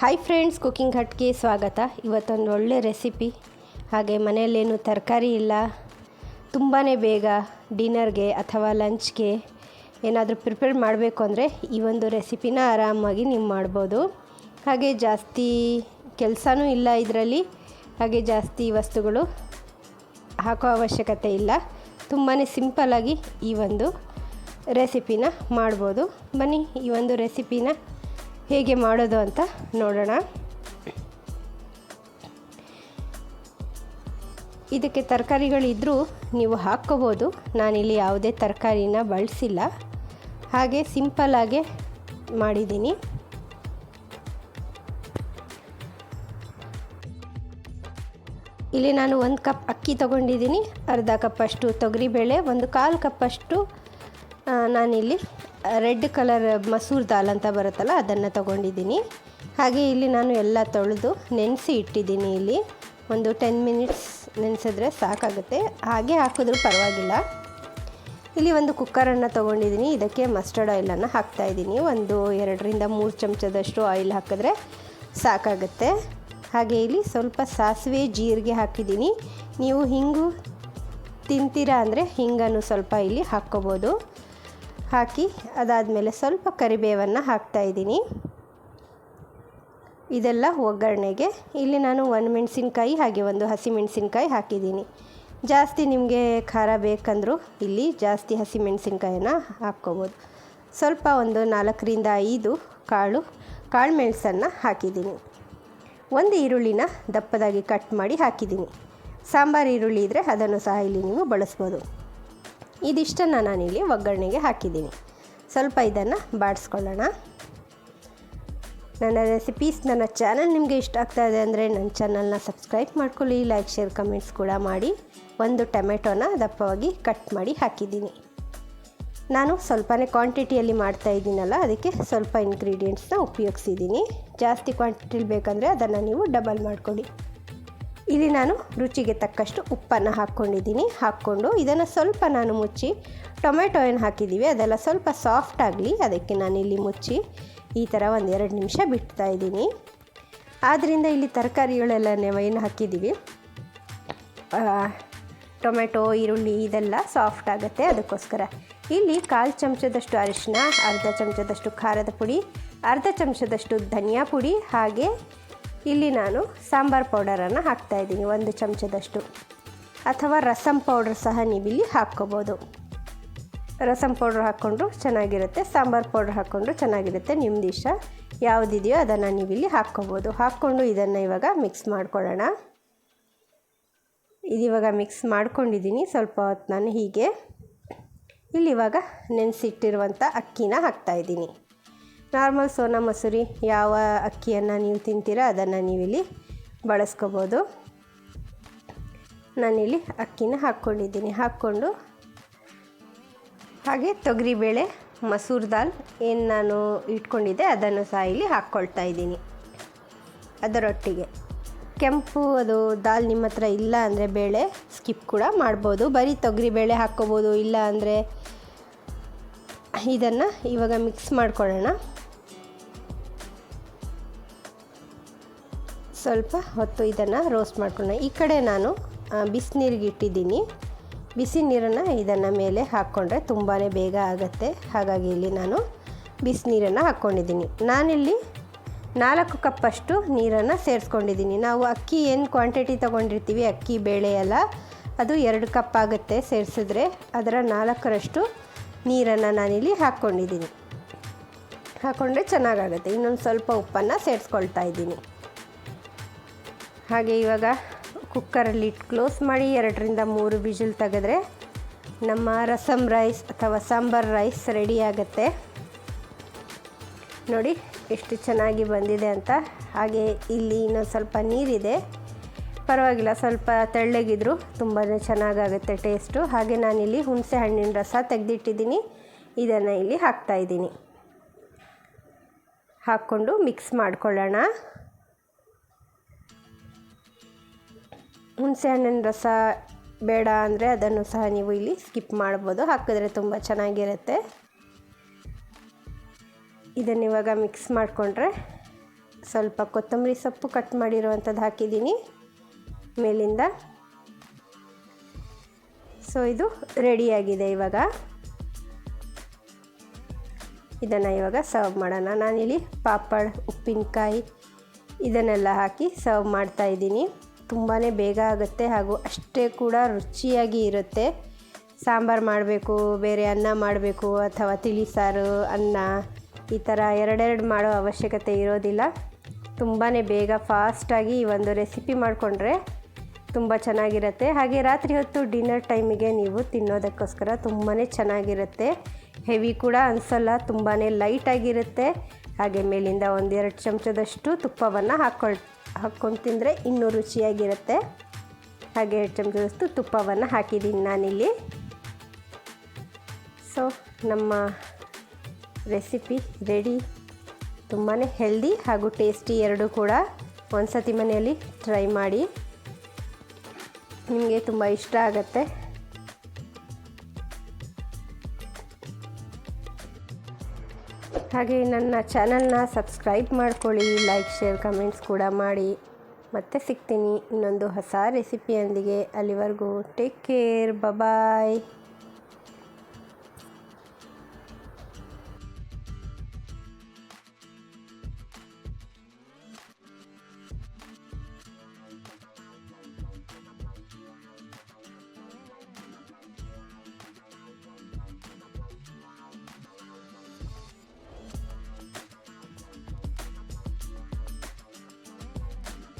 Hi friends cooking ಹಟ್ಗೆ ಸ್ವಾಗತ. ಇವತ್ತೊಂದು ಒಳ್ಳೆ ರೆಸಿಪಿ ಹಾಗೆ ಮನೆಯಲ್ಲೇನು ತರಕಾರಿ ಇಲ್ಲ. ತುಂಬಾ ಬೇಗ ಡಿನ್ನರ್ಗೆ ಅಥವಾ ಲಂಚ್ಗೆ ಏನಾದರೂ ಪ್ರಿಪೇರ್ ಮಾಡಬೇಕು ಅಂದರೆ ಈ ಒಂದು ರೆಸಿಪಿನ ಆರಾಮಾಗಿ ನೀವು ಮಾಡ್ಬೋದು. ಹಾಗೆ ಜಾಸ್ತಿ ಕೆಲಸನೂ ಇಲ್ಲ ಇದರಲ್ಲಿ. ಹಾಗೆ ಜಾಸ್ತಿ ವಸ್ತುಗಳು ಹಾಕೋ ಅವಶ್ಯಕತೆ ಇಲ್ಲ. ತುಂಬಾ ಸಿಂಪಲ್ಲಾಗಿ ಈ ಒಂದು ರೆಸಿಪಿನ ಮಾಡ್ಬೋದು. ಬನ್ನಿ ಈ ಒಂದು ರೆಸಿಪಿನ ಹೇಗೆ ಮಾಡೋದು ಅಂತ ನೋಡೋಣ. ಇದಕ್ಕೆ ತರಕಾರಿಗಳಿದ್ದರೂ ನೀವು ಹಾಕ್ಕೋಬೋದು. ನಾನಿಲ್ಲಿ ಯಾವುದೇ ತರಕಾರಿನ ಬಳಸಿಲ್ಲ. ಹಾಗೆ ಸಿಂಪಲ್ಲಾಗೆ ಮಾಡಿದ್ದೀನಿ. ಇಲ್ಲಿ ನಾನು ಒಂದು ಕಪ್ ಅಕ್ಕಿ ತೊಗೊಂಡಿದ್ದೀನಿ. ಅರ್ಧ ಕಪ್ಪಷ್ಟು ತೊಗರಿಬೇಳೆ, ಒಂದು ಕಾಲು ಕಪ್ಪಷ್ಟು ನಾನಿಲ್ಲಿ ರೆಡ್ ಕಲರ್ ಮಸೂರ್ ದಾಲ್ ಅಂತ ಬರುತ್ತಲ್ಲ, ಅದನ್ನು ತೊಗೊಂಡಿದ್ದೀನಿ. ಹಾಗೆ ಇಲ್ಲಿ ನಾನು ಎಲ್ಲ ತೊಳೆದು ನೆನೆಸಿ ಇಟ್ಟಿದ್ದೀನಿ ಇಲ್ಲಿ. ಒಂದು ಟೆನ್ ಮಿನಿಟ್ಸ್ ನೆನೆಸಿದ್ರೆ ಸಾಕಾಗುತ್ತೆ. ಹಾಗೆ ಹಾಕಿದ್ರೂ ಪರವಾಗಿಲ್ಲ. ಇಲ್ಲಿ ಒಂದು ಕುಕ್ಕರನ್ನು ತೊಗೊಂಡಿದ್ದೀನಿ. ಇದಕ್ಕೆ ಮಸ್ಟರ್ಡ್ ಆಯಿಲನ್ನು ಹಾಕ್ತಾಯಿದ್ದೀನಿ ಒಂದು ಎರಡರಿಂದ ಮೂರು ಚಮಚದಷ್ಟು ಆಯಿಲ್ ಹಾಕಿದ್ರೆ ಸಾಕಾಗುತ್ತೆ. ಹಾಗೆ ಇಲ್ಲಿ ಸ್ವಲ್ಪ ಸಾಸಿವೆ ಜೀರಿಗೆ ಹಾಕಿದ್ದೀನಿ. ನೀವು ಹಿಂಗು ತಿಂತೀರಾ ಅಂದರೆ ಹಿಂಗನ್ನು ಸ್ವಲ್ಪ ಇಲ್ಲಿ ಹಾಕ್ಕೋಬೋದು. ಹಾಕಿ ಅದಾದಮೇಲೆ ಸ್ವಲ್ಪ ಕರಿಬೇವನ್ನು ಹಾಕ್ತಾಯಿದ್ದೀನಿ ಇದೆಲ್ಲ ಒಗ್ಗರಣೆಗೆ. ಇಲ್ಲಿ ನಾನು ಒಂದು ಮೆಣಸಿನ್ಕಾಯಿ ಹಾಗೆ ಒಂದು ಹಸಿಮೆಣಸಿನ್ಕಾಯಿ ಹಾಕಿದ್ದೀನಿ. ಜಾಸ್ತಿ ನಿಮಗೆ ಖಾರ ಬೇಕಂದರೂ ಇಲ್ಲಿ ಜಾಸ್ತಿ ಹಸಿಮೆಣಸಿನ್ಕಾಯನ್ನು ಹಾಕ್ಕೋಬೋದು. ಸ್ವಲ್ಪ ಒಂದು ನಾಲ್ಕರಿಂದ ಐದು ಕಾಳು ಕಾಳು ಮೆಣಸನ್ನು ಹಾಕಿದ್ದೀನಿ. ಒಂದು ಈರುಳ್ಳಿನ ದಪ್ಪದಾಗಿ ಕಟ್ ಮಾಡಿ ಹಾಕಿದ್ದೀನಿ. ಸಾಂಬಾರು ಈರುಳ್ಳಿ ಇದ್ದರೆ ಅದನ್ನು ಸಹ ಇಲ್ಲಿ ನೀವು ಬಳಸ್ಬೋದು. ಇದಿಷ್ಟನ್ನು ನಾನಿಲ್ಲಿ ಒಗ್ಗರಣೆಗೆ ಹಾಕಿದ್ದೀನಿ. ಸ್ವಲ್ಪ ಇದನ್ನು ಬಾಡಿಸ್ಕೊಳ್ಳೋಣ. ನನ್ನ ರೆಸಿಪೀಸ್ ನನ್ನ ಚಾನಲ್ ನಿಮಗೆ ಇಷ್ಟ ಆಗ್ತಾ ಇದೆ ಅಂದರೆ ನನ್ನ ಚಾನಲ್ನ ಸಬ್ಸ್ಕ್ರೈಬ್ ಮಾಡ್ಕೊಳ್ಳಿ ಲೈಕ್ ಶೇರ್ ಕಮೆಂಟ್ಸ್ ಕೂಡ ಮಾಡಿ. ಒಂದು ಟೊಮೆಟೊನ ದಪ್ಪವಾಗಿ ಕಟ್ ಮಾಡಿ ಹಾಕಿದ್ದೀನಿ. ನಾನು ಸ್ವಲ್ಪನೇ ಕ್ವಾಂಟಿಟಿಯಲ್ಲಿ ಮಾಡ್ತಾ ಇದ್ದೀನಲ್ಲ, ಅದಕ್ಕೆ ಸ್ವಲ್ಪ ಇಂಗ್ರೀಡಿಯೆಂಟ್ಸ್ನ ಉಪಯೋಗಿಸಿದ್ದೀನಿ. ಜಾಸ್ತಿ ಕ್ವಾಂಟಿಟಿಲಿ ಬೇಕಂದರೆ ಅದನ್ನು ನೀವು ಡಬಲ್ ಮಾಡ್ಕೊಳ್ಳಿ. ಇಲ್ಲಿ ನಾನು ರುಚಿಗೆ ತಕ್ಕಷ್ಟು ಉಪ್ಪನ್ನು ಹಾಕ್ಕೊಂಡಿದ್ದೀನಿ. ಹಾಕ್ಕೊಂಡು ಇದನ್ನು ಸ್ವಲ್ಪ ನಾನು ಮುಚ್ಚಿ ಟೊಮೆಟೊ ಏನು ಹಾಕಿದ್ದೀವಿ, ಅದೆಲ್ಲ ಸ್ವಲ್ಪ ಸಾಫ್ಟ್ ಆಗಲಿ, ಅದಕ್ಕೆ ನಾನಿಲ್ಲಿ ಮುಚ್ಚಿ ಈ ಥರ ಒಂದೆರಡು ನಿಮಿಷ ಬಿಡ್ತಾ ಇದ್ದೀನಿ. ಆದ್ದರಿಂದ ಇಲ್ಲಿ ತರಕಾರಿಗಳೆಲ್ಲ ಏನು ಹಾಕಿದ್ದೀವಿ ಟೊಮೆಟೊ, ಈರುಳ್ಳಿ ಇದೆಲ್ಲ ಸಾಫ್ಟ್ ಆಗುತ್ತೆ. ಅದಕ್ಕೋಸ್ಕರ ಇಲ್ಲಿ ಕಾಲು ಚಮಚದಷ್ಟು ಅರಿಶಿನ ಅರ್ಧ ಚಮಚದಷ್ಟು ಖಾರದ ಪುಡಿ, ಅರ್ಧ ಚಮಚದಷ್ಟು ಧನಿಯಾ ಪುಡಿ, ಹಾಗೆ ಇಲ್ಲಿ ನಾನು ಸಾಂಬಾರು ಪೌಡರನ್ನು ಹಾಕ್ತಾಯಿದ್ದೀನಿ ಒಂದು ಚಮಚದಷ್ಟು. ಅಥವಾ ರಸಂ ಪೌಡರ್ ಸಹ ನೀವಿಲ್ಲಿ ಹಾಕ್ಕೋಬೋದು. ರಸಂ ಪೌಡ್ರ್ ಹಾಕ್ಕೊಂಡ್ರು ಚೆನ್ನಾಗಿರುತ್ತೆ, ಸಾಂಬಾರು ಪೌಡ್ರ್ ಹಾಕ್ಕೊಂಡ್ರು ಚೆನ್ನಾಗಿರುತ್ತೆ, ನಿಮ್ದು ಇಷ್ಟ. ಯಾವುದಿದೆಯೋ ಅದನ್ನು ನೀವಿಲ್ಲಿ ಹಾಕ್ಕೋಬೋದು. ಹಾಕ್ಕೊಂಡು ಇದನ್ನು ಇವಾಗ ಮಿಕ್ಸ್ ಮಾಡ್ಕೊಳ್ಳೋಣ. ಇದಿವಾಗ ಮಿಕ್ಸ್ ಮಾಡ್ಕೊಂಡಿದ್ದೀನಿ, ಸ್ವಲ್ಪ ಹೊತ್ತು ನಾನು ಹೀಗೆ. ಇಲ್ಲಿ ಇವಾಗ ನೆನೆಸಿಟ್ಟಿರುವಂಥ ಅಕ್ಕಿನ ಹಾಕ್ತಾಯಿದ್ದೀನಿ ನಾರ್ಮಲ್ ಸೋನಾ ಮಸೂರಿ, ಯಾವ ಅಕ್ಕಿಯನ್ನು ನೀವು ತಿಂತೀರಾ ಅದನ್ನು ನೀವಿಲ್ಲಿ ಬಳಸ್ಕೋಬೋದು. ನಾನಿಲ್ಲಿ ಅಕ್ಕಿನ ಹಾಕ್ಕೊಂಡಿದ್ದೀನಿ. ಹಾಕ್ಕೊಂಡು ಹಾಗೆ ತೊಗರಿಬೇಳೆ, ಮಸೂರ್ ದಾಲ್ ಏನು ನಾನು ಇಟ್ಕೊಂಡಿದ್ದೆ ಅದನ್ನು ಸಹ ಇಲ್ಲಿ ಹಾಕ್ಕೊಳ್ತಾ ಇದ್ದೀನಿ. ಅದರೊಟ್ಟಿಗೆ ಕೆಂಪು ಅದು ದಾಲ್ ನಿಮ್ಮ ಹತ್ರ ಇಲ್ಲ ಅಂದರೆ ಬೇಳೆ ಸ್ಕಿಪ್ ಕೂಡ ಮಾಡ್ಬೋದು. ಬರೀ ತೊಗರಿಬೇಳೆ ಹಾಕ್ಕೋಬೋದು, ಇಲ್ಲ ಅಂದರೆ ಇದನ್ನು ಇವಾಗ ಮಿಕ್ಸ್ ಮಾಡ್ಕೊಳ್ಳೋಣ. ಸ್ವಲ್ಪ ಹೊತ್ತು ಇದನ್ನು ರೋಸ್ಟ್ ಮಾಡ್ಕೊಳ್ಳೋಣ. ಈ ಕಡೆ ನಾನು ಬಿಸಿನೀರಿಗೆ ಇಟ್ಟಿದ್ದೀನಿ. ಬಿಸಿ ನೀರನ್ನು ಇದನ್ನು ಮೇಲೆ ಹಾಕ್ಕೊಂಡ್ರೆ ತುಂಬಾ ಬೇಗ ಆಗುತ್ತೆ. ಹಾಗಾಗಿ ಇಲ್ಲಿ ನಾನು ಬಿಸಿನೀರನ್ನು ಹಾಕ್ಕೊಂಡಿದ್ದೀನಿ. ನಾನಿಲ್ಲಿ ನಾಲ್ಕು ಕಪ್ಪಷ್ಟು ನೀರನ್ನು ಸೇರಿಸ್ಕೊಂಡಿದ್ದೀನಿ. ನಾವು ಅಕ್ಕಿ ಏನು ಕ್ವಾಂಟಿಟಿ ತೊಗೊಂಡಿರ್ತೀವಿ, ಅಕ್ಕಿ, ಬೇಳೆ ಎಲ್ಲ, ಅದು ಎರಡು ಕಪ್ ಆಗುತ್ತೆ ಸೇರಿಸಿದ್ರೆ. ಅದರ ನಾಲ್ಕರಷ್ಟು ನೀರನ್ನು ನಾನಿಲ್ಲಿ ಹಾಕ್ಕೊಂಡಿದ್ದೀನಿ. ಹಾಕ್ಕೊಂಡ್ರೆ ಚೆನ್ನಾಗಾಗುತ್ತೆ. ಇನ್ನೊಂದು ಸ್ವಲ್ಪ ಉಪ್ಪನ್ನು ಸೇರಿಸ್ಕೊಳ್ತಾ ಇದ್ದೀನಿ. ಹಾಗೆ ಇವಾಗ ಕುಕ್ಕರಲ್ಲಿ ಕ್ಲೋಸ್ ಮಾಡಿ ಎರಡರಿಂದ ಮೂರು ವಿಜಿಲ್ ತೆಗೆದ್ರೆ ನಮ್ಮ ರಸಮ್ ರೈಸ್ ಅಥವಾ ಸಾಂಬಾರ್ ರೈಸ್ ರೆಡಿ ಆಗುತ್ತೆ. ನೋಡಿ ಎಷ್ಟು ಚೆನ್ನಾಗಿ ಬಂದಿದೆ ಅಂತ. ಹಾಗೆ ಇಲ್ಲಿ ಇನ್ನೊಂದು ಸ್ವಲ್ಪ ನೀರಿದೆ. ಪರವಾಗಿಲ್ಲ, ಸ್ವಲ್ಪ ತೆಳ್ಳಗಿದ್ರು ತುಂಬಾ ಚೆನ್ನಾಗಾಗುತ್ತೆ ಟೇಸ್ಟು ಹಾಗೆ ನಾನಿಲ್ಲಿ ಹುಣಸೆ ಹಣ್ಣಿನ ರಸ ತೆಗೆದಿಟ್ಟಿದ್ದೀನಿ. ಇದನ್ನು ಇಲ್ಲಿ ಹಾಕ್ತಾಯಿದ್ದೀನಿ ಹಾಕ್ಕೊಂಡು ಮಿಕ್ಸ್ ಮಾಡ್ಕೊಳ್ಳೋಣ. ಹುಣಸೆ ಹಣ್ಣಿನ ರಸ ಬೇಡ ಅಂದರೆ ಅದನ್ನು ಸಹ ನೀವು ಇಲ್ಲಿ ಸ್ಕಿಪ್ ಮಾಡ್ಬೋದು. ಹಾಕಿದ್ರೆ ತುಂಬ ಚೆನ್ನಾಗಿರುತ್ತೆ. ಇದನ್ನು ಇವಾಗ ಮಿಕ್ಸ್ ಮಾಡಿಕೊಂಡ್ರೆ ಸ್ವಲ್ಪ ಕೊತ್ತಂಬರಿ ಸೊಪ್ಪು ಕಟ್ ಮಾಡಿರುವಂಥದ್ದು ಹಾಕಿದ್ದೀನಿ. ಮೇಲಿಂದ ಸೊ, ಇದು ರೆಡಿಯಾಗಿದೆ ಇವಾಗ. ಇದನ್ನು ಇವಾಗ ಸರ್ವ್ ಮಾಡೋಣ. ನಾನಿಲ್ಲಿ ಪಾಪಡ್, ಉಪ್ಪಿನಕಾಯಿ ಇದನ್ನೆಲ್ಲ ಹಾಕಿ ಸರ್ವ್ ಮಾಡ್ತಾ ಇದ್ದೀನಿ. ತುಂಬಾ ಬೇಗ ಆಗುತ್ತೆ ಹಾಗೂ ಅಷ್ಟೇ ಕೂಡ ರುಚಿಯಾಗಿ ಇರುತ್ತೆ. ಸಾಂಬಾರು ಮಾಡಬೇಕು, ಬೇರೆ ಅನ್ನ ಮಾಡಬೇಕು ಅಥವಾ ತಿಳಿ ಸಾರು, ಅನ್ನ ಈ ಥರ ಎರಡೆರಡು ಮಾಡೋ ಅವಶ್ಯಕತೆ ಇರೋದಿಲ್ಲ. ತುಂಬಾ ಬೇಗ ಫಾಸ್ಟಾಗಿ ಈ ಒಂದು ರೆಸಿಪಿ ಮಾಡಿಕೊಂಡ್ರೆ ತುಂಬ ಚೆನ್ನಾಗಿರುತ್ತೆ. ಹಾಗೆ ರಾತ್ರಿ ಹೊತ್ತು ಡಿನ್ನರ್ ಟೈಮಿಗೆ ನೀವು ತಿನ್ನೋದಕ್ಕೋಸ್ಕರ ತುಂಬಾ ಚೆನ್ನಾಗಿರುತ್ತೆ. ಹೆವಿ ಕೂಡ ಅನಿಸಲ್ಲ ತುಂಬಾ ಲೈಟಾಗಿರುತ್ತೆ ಹಾಗೆ ಮೇಲಿಂದ ಒಂದೆರಡು ಚಮಚದಷ್ಟು ತುಪ್ಪವನ್ನು ಹಾಕ್ಕೊಳ್ ಹಾಕ್ಕೊಂಡು ತಿಂದರೆ ಇನ್ನೂ ರುಚಿಯಾಗಿರುತ್ತೆ. ಹಾಗೆ ಎರಡು ಚಮಚದಷ್ಟು ತುಪ್ಪವನ್ನು ಹಾಕಿದ್ದೀನಿ ನಾನಿಲ್ಲಿ. ಸೊ ನಮ್ಮ ರೆಸಿಪಿ ರೆಡಿ ತುಂಬಾ ಹೆಲ್ದಿ ಹಾಗೂ ಟೇಸ್ಟಿ ಎರಡೂ ಕೂಡ ಒಂದು ಸತಿ ಮನೆಯಲ್ಲಿ ಟ್ರೈ ಮಾಡಿ. ನಿಮಗೆ ತುಂಬ ಇಷ್ಟ ಆಗುತ್ತೆ. ಹಾಗೆ ನನ್ನ ಚಾನಲ್ನ ಸಬ್ಸ್ಕ್ರೈಬ್ ಮಾಡ್ಕೊಳ್ಳಿ, ಲೈಕ್, ಶೇರ್, ಕಮೆಂಟ್ಸ್ ಕೂಡ ಮಾಡಿ. ಮತ್ತೆ ಸಿಗ್ತೀನಿ ಇನ್ನೊಂದು ಹೊಸ ರೆಸಿಪಿಯೊಂದಿಗೆ. ಅಲ್ಲಿವರೆಗೂ ಟೇಕ್ ಕೇರ್, ಬಬಾಯ್.